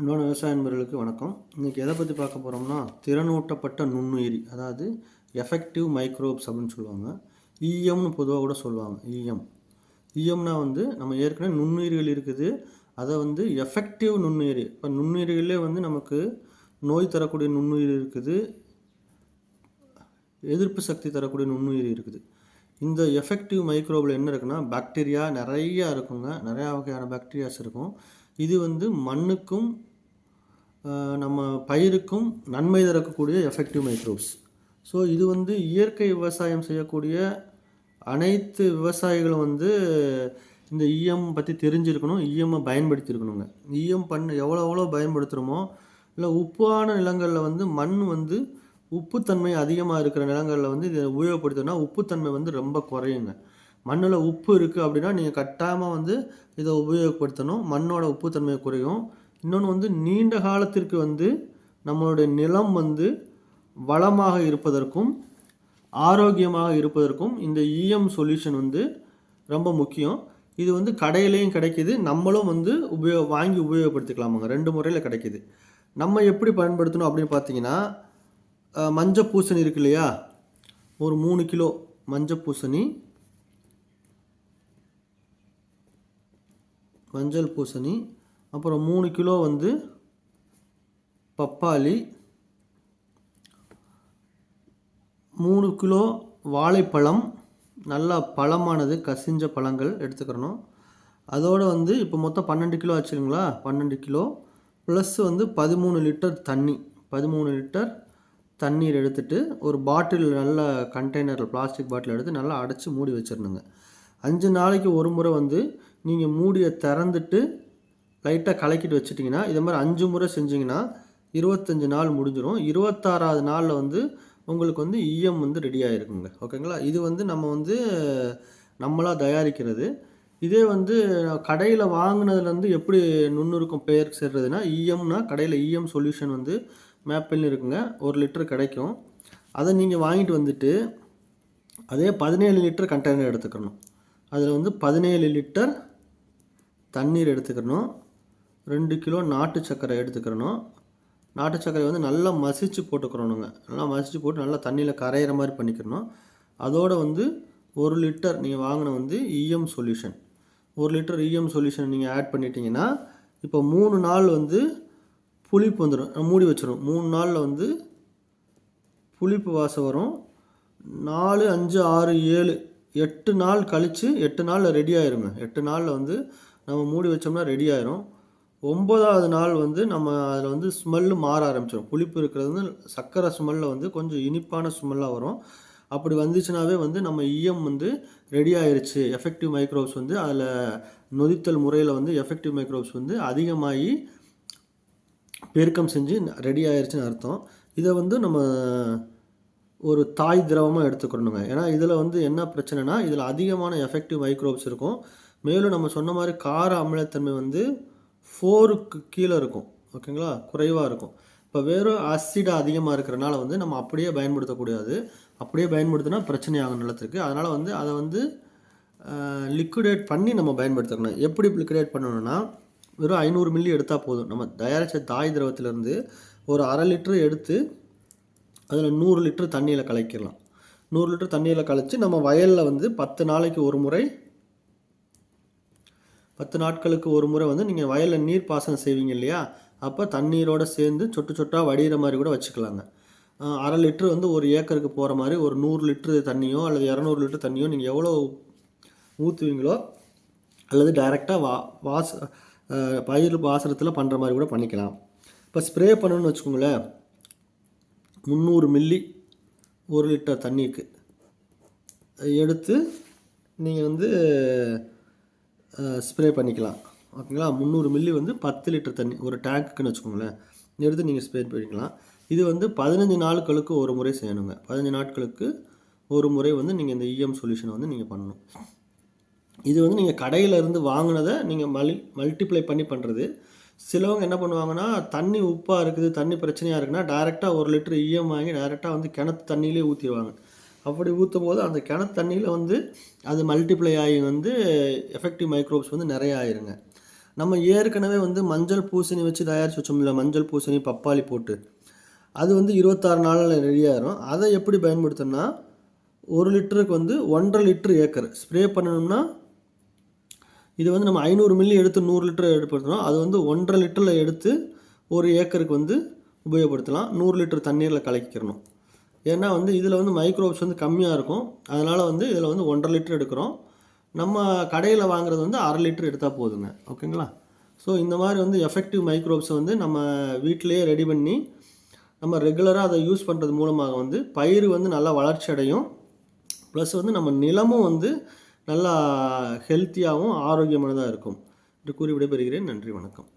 அன்பான விவசாய நண்பர்களுக்கு வணக்கம். இன்றைக்கி எதை பற்றி பார்க்க போகிறோம்னா திறனூட்டப்பட்ட நுண்ணுயிரி அதாவது எஃபெக்டிவ் மைக்ரோப்ஸ் அப்படின்னு சொல்லுவாங்க. ஈஎம்னு பொதுவாக கூட சொல்லுவாங்க ஈஎம் ஈஎம்னா e வந்து நம்ம ஏற்கனவே நுண்ணுயிர்கள் இருக்குது. அதை வந்து எஃபெக்டிவ் நுண்ணுயிரி இப்போ நுண்ணுயிரிகளே வந்து நமக்கு நோய் தரக்கூடிய நுண்ணுயிர் இருக்குது. எதிர்ப்பு சக்தி தரக்கூடிய நுண்ணுயிரி இருக்குது. இந்த எஃபெக்டிவ் மைக்ரோபில் என்ன இருக்குன்னா பாக்டீரியா நிறையா இருக்குங்க. நிறையா வகையான பாக்டீரியாஸ் இருக்கும். இது வந்து மண்ணுக்கும் நம்ம பயிருக்கும் நன்மை தரக்கூடிய எஃபெக்டிவ் மைக்ரோப்ஸ் ஸோ இது வந்து இயற்கை விவசாயம் செய்யக்கூடிய அனைத்து விவசாயிகளும் வந்து இந்த இஎம் பற்றி தெரிஞ்சிருக்கணும் இஎம்மை பயன்படுத்தியிருக்கணுங்க இஎம் பண்ண எவ்வளோ எவ்வளோ பயன்படுத்துகிறோமோ இல்லை உப்பான நிலங்களில் வந்து மண் வந்து உப்புத்தன்மை அதிகமாக இருக்கிற நிலங்களில் வந்து இதை உபயோகப்படுத்தினா உப்புத்தன்மை வந்து ரொம்ப குறையுங்க. மண்ணில் உப்பு இருக்குது அப்படின்னா நீங்கள் கட்டாயமாக வந்து இதை உபயோகப்படுத்தணும். மண்ணோட உப்புத்தன்மை குறையும். இன்னொன்று வந்து நீண்ட காலத்திற்கு வந்து நம்மளுடைய நிலம் வந்து வளமாக இருப்பதற்கும் ஆரோக்கியமாக இருப்பதற்கும் இந்த இஎம் சொல்யூஷன் வந்து ரொம்ப முக்கியம். இது வந்து கடையிலையும் கிடைக்கிது. நம்மளும் வந்து உபயோக வாங்கி உபயோகப்படுத்திக்கலாமாங்க. ரெண்டு முறையில் கிடைக்கிது. நம்ம எப்படி பயன்படுத்தணும் அப்படின்னு பார்த்தீங்கன்னா மஞ்சள் பூசணி இருக்கு இல்லையா? ஒரு மூணு கிலோ மஞ்சள் பூசணி மஞ்சள் பூசணி. அப்புறம் மூணு கிலோ வந்து பப்பாளி மூணு கிலோ வாழைப்பழம் நல்லா பழமானது கசிஞ்ச பழங்கள் எடுத்துக்கிறணும் அதோடு வந்து இப்போ மொத்தம் பன்னெண்டு கிலோ ஆச்சுங்களா? பன்னெண்டு கிலோ. ப்ளஸ் வந்து பதிமூணு லிட்டர் தண்ணி. பதிமூணு லிட்டர் தண்ணீர் எடுத்துட்டு ஒரு பாட்டில் நல்ல கண்டெய்னரில் பிளாஸ்டிக் பாட்டில் எடுத்து நல்லா அடைச்சி மூடி வச்சிடணுங்க. அஞ்சு நாளைக்கு ஒரு முறை வந்து நீங்கள் மூடியை திறந்துட்டு லைட்டாக கலக்கிட்டு வச்சிட்டிங்கன்னா இதை மாதிரி அஞ்சு முறை செஞ்சிங்கன்னா இருபத்தஞ்சி நாள் முடிஞ்சிடும் இருபத்தாறாவது நாளில் வந்து உங்களுக்கு வந்து இஎம் வந்து ரெடி ஆகிருக்குங்க ஓகேங்களா இது வந்து நம்ம வந்து நம்மளாக தயாரிக்கிறது. இதே வந்து கடையில் வாங்கினதுலேருந்து எப்படி நுண்ணுருக்கும் பெயர் சேர்றதுன்னா இஎம்னா கடையில் இஎம் சொல்யூஷன் வந்து மேப்பிள்னு இருக்குங்க. ஒரு லிட்டர் கிடைக்கும். அதை நீங்கள் வாங்கிட்டு வந்துட்டு அதே பதினேழு லிட்டர் கண்டெய்னர் எடுத்துக்கணும். அதில் வந்து பதினேழு லிட்டர் தண்ணீர் எடுத்துக்கணும். ரெண்டு கிலோ நாட்டு சர்க்கரை எடுத்துக்கிறணும். நாட்டு சர்க்கரை வந்து நல்லா மசிச்சு போட்டுக்கிறணுங்க. நல்லா மசிச்சு போட்டு நல்லா தண்ணியில் கரையிற மாதிரி பண்ணிக்கிறணும். அதோடு வந்து ஒரு லிட்டர் நீங்கள் வாங்கின வந்து இஎம் சொல்யூஷன் ஒரு லிட்டர் இஎம் சொல்யூஷன் நீங்கள் ஆட் பண்ணிட்டீங்கன்னா இப்போ மூணு நாள் வந்து புளிப்பு வந்துடும் மூடி வச்சிடும் மூணு நாளில் வந்து புளிப்பு வாசம் வரும். நாலு அஞ்சு ஆறு ஏழு எட்டு நாள் கழித்து எட்டு நாளில் ரெடி ஆயிருங்க. எட்டு நாளில் வந்து நம்ம மூடி வச்சோம்னா ரெடி ஆயிரும். ஒம்பதாவது நாள் வந்து நம்ம அதில் வந்து ஸ்மெல்லு மாற ஆரம்பிச்சிடும் புளிப்பு இருக்கிறது வந்து சர்க்கரை ஸ்மெல்லில் வந்து கொஞ்சம் இனிப்பான ஸ்மெல்லாக வரும். அப்படி வந்துச்சுனாவே வந்து நம்ம ஈயம் வந்து ரெடி ஆயிடுச்சு எஃபெக்டிவ் மைக்ரோப்ஸ் வந்து அதில் நொதித்தல் முறையில் வந்து எஃபெக்டிவ் மைக்ரோப்ஸ் வந்து அதிகமாகி பெருக்கம் செஞ்சு ரெடி ஆயிடுச்சுன்னு அர்த்தம். இதை வந்து நம்ம ஒரு தாய் திரவமாக எடுத்துக்கணுங்க. ஏன்னா இதில் வந்து என்ன பிரச்சனைனா இதில் அதிகமான எஃபெக்டிவ் மைக்ரோப்ஸ் இருக்கும். மேலும் நம்ம சொன்ன மாதிரி கார அமிலத்தன்மை வந்து ஃபோருக்கு கீழே இருக்கும். ஓகேங்களா? குறைவாக இருக்கும். இப்போ வெறும் ஆசிட் அதிகமாக இருக்கிறனால வந்து நம்ம அப்படியே பயன்படுத்தக்கூடாது. அப்படியே பயன்படுத்தினா பிரச்சனை ஆகும் நிலத்திற்கு. அதனால் வந்து அதை வந்து லிக்விடேட் பண்ணி நம்ம பயன்படுத்தணும் எப்படி லிக்விடேட் பண்ணணும்னா வெறும் ஐநூறு மில்லி எடுத்தால் போதும். நம்ம தயாரித்த தாய் திரவத்திலேருந்து ஒரு அரை லிட்டரு எடுத்து அதில் நூறு லிட்டர் தண்ணியில் கலக்கிடலாம். நூறு லிட்டர் தண்ணியில் கலைச்சி நம்ம வயலில் வந்து பத்து நாளைக்கு ஒரு முறை பத்து நாட்களுக்கு ஒரு முறை வந்து நீங்கள் வயலில் நீர் பாசனம் செய்வீங்க இல்லையா? அப்போ தண்ணீரோடு சேர்ந்து சொட்டு சொட்டாக வடிகிற மாதிரி கூட வச்சுக்கலாங்க. அரை லிட்ரு வந்து ஒரு ஏக்கருக்கு போகிற மாதிரி ஒரு நூறு லிட்டரு தண்ணியோ அல்லது இரநூறு லிட்டர் தண்ணியோ நீங்கள் எவ்வளோ ஊற்றுவீங்களோ அல்லது டைரெக்டாக வா வாச பயிர் பாசனத்தில் பண்ணுற மாதிரி கூட பண்ணிக்கலாம். இப்போ ஸ்ப்ரே பண்ணணும்னு வச்சுக்கோங்களேன். முந்நூறு மில்லி ஒரு லிட்டர் தண்ணிக்கு எடுத்து நீங்கள் வந்து ஸ்ப்ரே பண்ணிக்கலாம். ஓகேங்களா? முந்நூறு மில்லி வந்து பத்து லிட்டர் தண்ணி ஒரு டேங்க்குன்னு வச்சுக்கோங்களேன். எடுத்து நீங்கள் ஸ்ப்ரே பண்ணிக்கலாம். இது வந்து பதினஞ்சு நாட்களுக்கு ஒரு முறை செய்யணுங்க. பதினஞ்சு நாட்களுக்கு ஒரு முறை வந்து நீங்கள் இந்த இஎம் சொல்யூஷனை வந்து நீங்கள் பண்ணணும். இது வந்து நீங்கள் கடையில் இருந்து வாங்கினதை நீங்கள் மல் மல்டிப்ளை பண்ணி பண்ணுறது சிலவங்க என்ன பண்ணுவாங்கன்னா தண்ணி உப்பாக இருக்குது தண்ணி பிரச்சனையாக இருக்குன்னா டேரெக்டாக ஒரு லிட்டர் இஎம் வாங்கி டேரெக்டாக வந்து கிணத்து தண்ணியிலே ஊற்றிடுவாங்க அப்படி ஊற்றும் போது அந்த கிணத்து தண்ணியில் வந்து அது மல்டிப்ளை ஆகி வந்து எஃபெக்டிவ் மைக்ரோப்ஸ் வந்து நிறைய ஆயிருங்க. நம்ம ஏற்கனவே வந்து மஞ்சள் பூசணி வச்சு தயாரித்து வச்சோம்ல மஞ்சள் பூசணி பப்பாளி போட்டு. அது வந்து இருபத்தாறு நாளில் ரெடி ஆயிரும். அதை எப்படி பயன்படுத்தணும்னா ஒரு லிட்டருக்கு வந்து ஒன்றரை லிட்டர் ஏக்கர். ஸ்ப்ரே பண்ணணும்னா இது வந்து நம்ம ஐநூறு மில்லி எடுத்து நூறு லிட்டர் எடுப்படுத்தணும் அது வந்து ஒன்றரை லிட்டரில் எடுத்து ஒரு ஏக்கருக்கு வந்து உபயோகப்படுத்தலாம். நூறு லிட்டர் தண்ணீரில் கலக்கிக்கிறணும் ஏன்னா வந்து இதில் வந்து மைக்ரோப்ஸ் வந்து கம்மியாக இருக்கும். அதனால் வந்து இதில் வந்து ஒன்றரை லிட்டர் எடுக்கிறோம். நம்ம கடையில் வாங்குறது வந்து அரை லிட்டர் எடுத்தால் போதுங்க. ஓகேங்களா? ஸோ இந்த மாதிரி வந்து எஃபெக்டிவ் மைக்ரோப்ஸை வந்து நம்ம வீட்டிலையே ரெடி பண்ணி நம்ம ரெகுலராக அதை யூஸ் பண்ணுறது மூலமாக வந்து பயிர் வந்து நல்லா வளர்ச்சி அடையும். ப்ளஸ் வந்து நம்ம நிலமும் வந்து நல்லா ஹெல்த்தியாகவும் ஆரோக்கியமானதாக இருக்கும். என்று கூறி விடைபெறுகிறேன். நன்றி வணக்கம்.